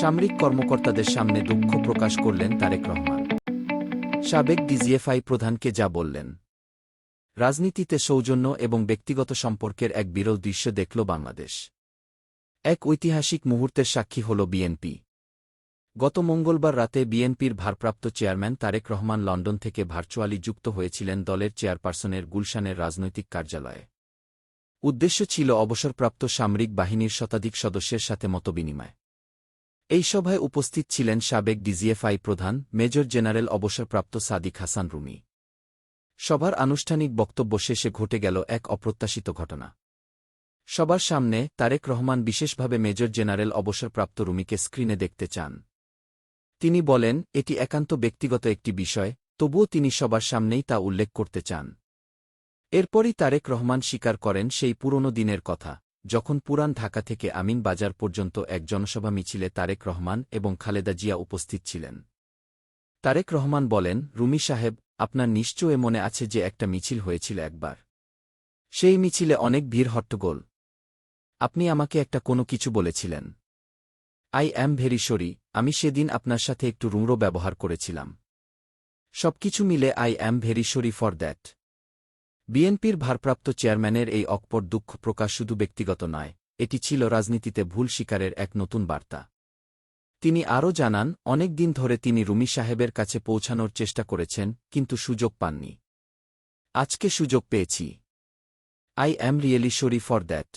সামরিক কর্মকর্তাদের সামনে দুঃখ প্রকাশ করলেন তারেক রহমান। সাবেক ডিজিএফআই প্রধানকে যা বললেন। রাজনীতিতে সৌজন্য এবং ব্যক্তিগত সম্পর্কের এক বিরল দৃশ্য দেখল বাংলাদেশ। এক ঐতিহাসিক মুহূর্তের সাক্ষী হল বিএনপি। গত মঙ্গলবার রাতে বিএনপির ভারপ্রাপ্ত চেয়ারম্যান তারেক রহমান লন্ডন থেকে ভার্চুয়ালি যুক্ত হয়েছিলেন দলের চেয়ারপারসনের গুলশানের রাজনৈতিক কার্যালয়ে। উদ্দেশ্য ছিল অবসরপ্রাপ্ত সামরিক বাহিনীর শতাধিক সদস্যের সাথে মতবিনিময়। এই সভায় উপস্থিত ছিলেন সাবেক ডিজিএফআই প্রধান, মেজর জেনারেল অবসরপ্রাপ্ত সাদিক হাসান রুমি। সভার আনুষ্ঠানিক বক্তব্য শেষে ঘটে গেল এক অপ্রত্যাশিত ঘটনা। সবার সামনে তারেক রহমান বিশেষভাবে মেজর জেনারেল অবসরপ্রাপ্ত রুমিকে স্ক্রিনে দেখতে চান। তিনি বলেন, এটি একান্ত ব্যক্তিগত একটি বিষয়, তবুও তিনি সবার সামনেই তা উল্লেখ করতে চান। এরপরই তারেক রহমান স্বীকার করেন সেই পুরনো দিনের কথা। যখন পুরান ঢাকা থেকে আমিন বাজার পর্যন্ত এক জনসভা মিছিলে তারেক রহমান এবং খালেদা জিয়া উপস্থিত ছিলেন। তারেক রহমান বলেন, রুমি সাহেব, আপনার নিশ্চয় মনে আছে যে একটা মিছিল হয়েছিল একবার। সেই মিছিলে অনেক ভিড় হট্টগোল। আপনি আমাকে একটা কোনো কিছু বলেছিলেন। আই অ্যাম ভেরি সরি, আমি সেদিন আপনার সাথে একটু রুমরো ব্যবহার করেছিলাম। সবকিছু মিলে I am very sorry for that. বিএনপির ভারপ্রাপ্ত চেয়ারম্যানের এই অকপট দুঃখ প্রকাশ শুধু ব্যক্তিগত নয়, এটি ছিল রাজনীতিতে ভুল স্বীকারের এক নতুন বার্তা। তিনি আরও জানান, অনেক দিন ধরে তিনি রুমি সাহেবের কাছে পৌঁছানোর চেষ্টা করেছেন, কিন্তু সুযোগ পাননি। আজকে সুযোগ পেয়েছি। I am really sorry for that.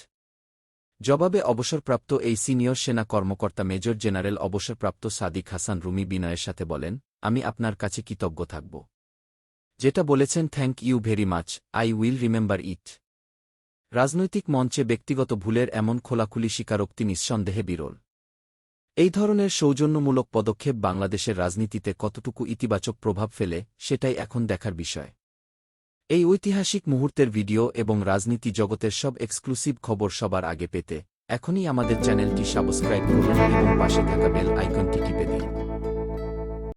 জবাবে অবসরপ্রাপ্ত এই সিনিয়র সেনা কর্মকর্তা মেজর জেনারেল অবসরপ্রাপ্ত সাদিক হাসান রুমি বিনয়ের সাথে বলেন, আমি আপনার কাছে কৃতজ্ঞ থাকব। যেটা বলেছেন thank you very much I will remember it রাজনৈতিক মঞ্চে ব্যক্তিগত ভুলের এমন খোলাখুলি স্বীকারোক্তি নিঃসন্দেহে বিরল। এই ধরনের সৌজন্যমূলক পদক্ষেপ বাংলাদেশের রাজনীতিতে কতটুকু ইতিবাচক প্রভাব ফেলে, সেটাই এখন দেখার বিষয়। এই ঐতিহাসিক মুহূর্তের ভিডিও এবং রাজনীতি জগতের সব এক্সক্লুসিভ খবর সবার আগে পেতে এখনই আমাদের চ্যানেলটি সাবস্ক্রাইব করুন এবং পাশে থাকা বেল আইকনটি টিপে দিন।